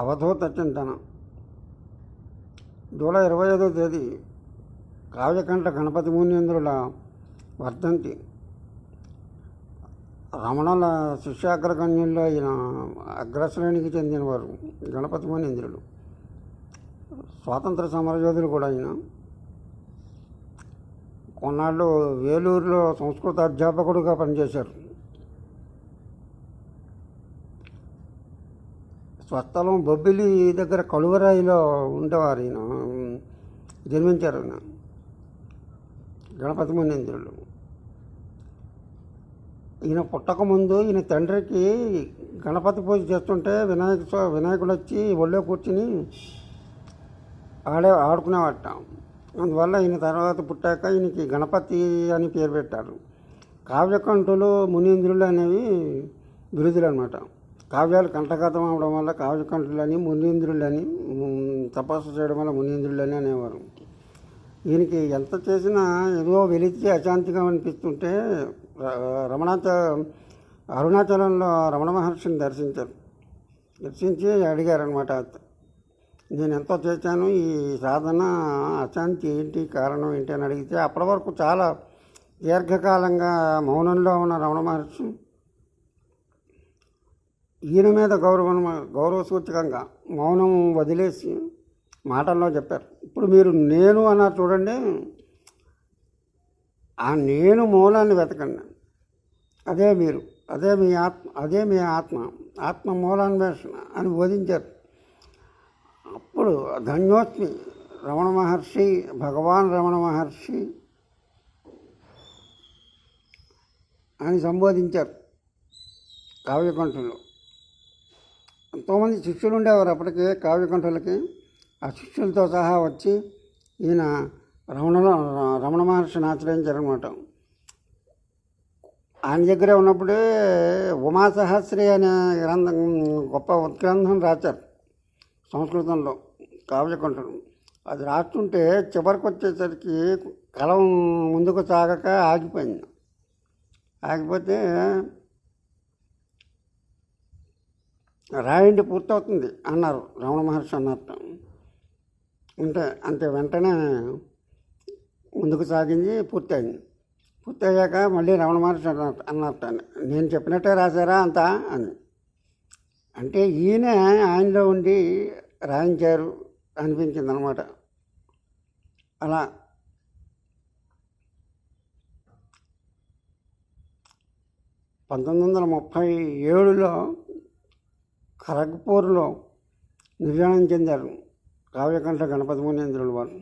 అవధూత చింతనం July ఇరవై ఐదో తేదీ కావ్యకంఠ గణపతి మునీంద్రుల వర్ధంతి. రమణుల శిష్యాగ్రగణ్యుల్లో ఆయన అగ్రశ్రేణికి చెందినవారు గణపతి మునీంద్రుడు స్వాతంత్ర సమరయోధులు కూడా ఆయన కొన్నాళ్ళు వేలూరులో సంస్కృత అధ్యాపకుడుగా పనిచేశారు. స్వస్థలం బొబ్బిలి దగ్గర కలువరాయిలో ఉండేవారు ఈయన. జన్మించారు ఆయన గణపతి మునేంద్రులు. ఈయన పుట్టకముందు ఈయన తండ్రికి గణపతి పూజ చేస్తుంటే వినాయక వినాయకుడు వచ్చి ఒళ్ళో కూర్చుని ఆడే ఆడుకునేవాట. అందువల్ల ఈయన తర్వాత పుట్టాక ఈయనకి గణపతి అని పేరు పెట్టారు. కావ్యకంఠులు మునీంద్రులు అనేవి బిరుదులు అనమాట కావ్యాలు కంఠగతం అవడం వల్ల కావ్యకంఠులని మునీంద్రులని తపస్సు చేయడం వల్ల మునీంద్రులని అనేవారు. ఈయనకి ఎంత చేసినా ఏదో వెలిచి అశాంతిగా అనిపిస్తుంటే ర- రమణాచ అరుణాచలంలో రమణ మహర్షిని దర్శించారు. దర్శించి అడిగారనమాట నేను ఎంతో చేశాను? ఈ సాధన అశాంతి ఏంటి? కారణం ఏంటి? అని అడిగితే అప్పటి వరకు చాలా దీర్ఘకాలంగా మౌనంలో ఉన్న రమణ మహర్షి ఈయన మీద గౌరవం గౌరవ సూచకంగా మౌనం వదిలేసి మాటల్లో చెప్పారు. ఇప్పుడు మీరు నేను అన్నారు చూడండి ఆ నేను మూలాన్ని వెతకండి. అదే మీరు అదే మీ ఆత్మ అదే మీ ఆత్మ ఆత్మ మూలాన్వేషణ అని బోధించారు. అప్పుడు ధన్యోస్మి రమణ మహర్షి భగవాన్ రమణ మహర్షి అని సంబోధించారు కావ్యకంఠంలో. ఎంతోమంది శిష్యులు ఉండేవారు అప్పటికే కావ్యకంఠులకి ఆ శిష్యులతో సహా వచ్చి ఈయన రమణ రమణ మహర్షిని ఆశ్రయించారనమాట ఆయన దగ్గరే ఉన్నప్పుడే ఉమా సహస్రి అనే గ్రంథం గొప్ప ఉత్గ్రంథం రాశారు సంస్కృతంలో కావ్యకంఠులు అది రాస్తుంటే చివరికి వచ్చేసరికి కలం ముందుకు సాగక ఆగిపోయింది. ఆగిపోతే రాయండి పూర్తవుతుంది అన్నారు రమణ మహర్షి అన్నారు అంటే అంతే వెంటనే ముందుకు సాగింది పూర్తయింది. పూర్తయ్యాక మళ్ళీ రమణ మహర్షి అన్నారు అన్నారు నేను చెప్పినట్టే రాశారా అంతా అని. అంటే ఈయన ఆయనలో ఉండి రాయించారు అనిపించింది అనమాట అలా. పంతొమ్మిది వందల ముప్పై ఏడులో ఖరగ్పూర్లో నిర్యాణం చెందారు కావ్యకంఠ గణపతి మునేంద్రుల వారు.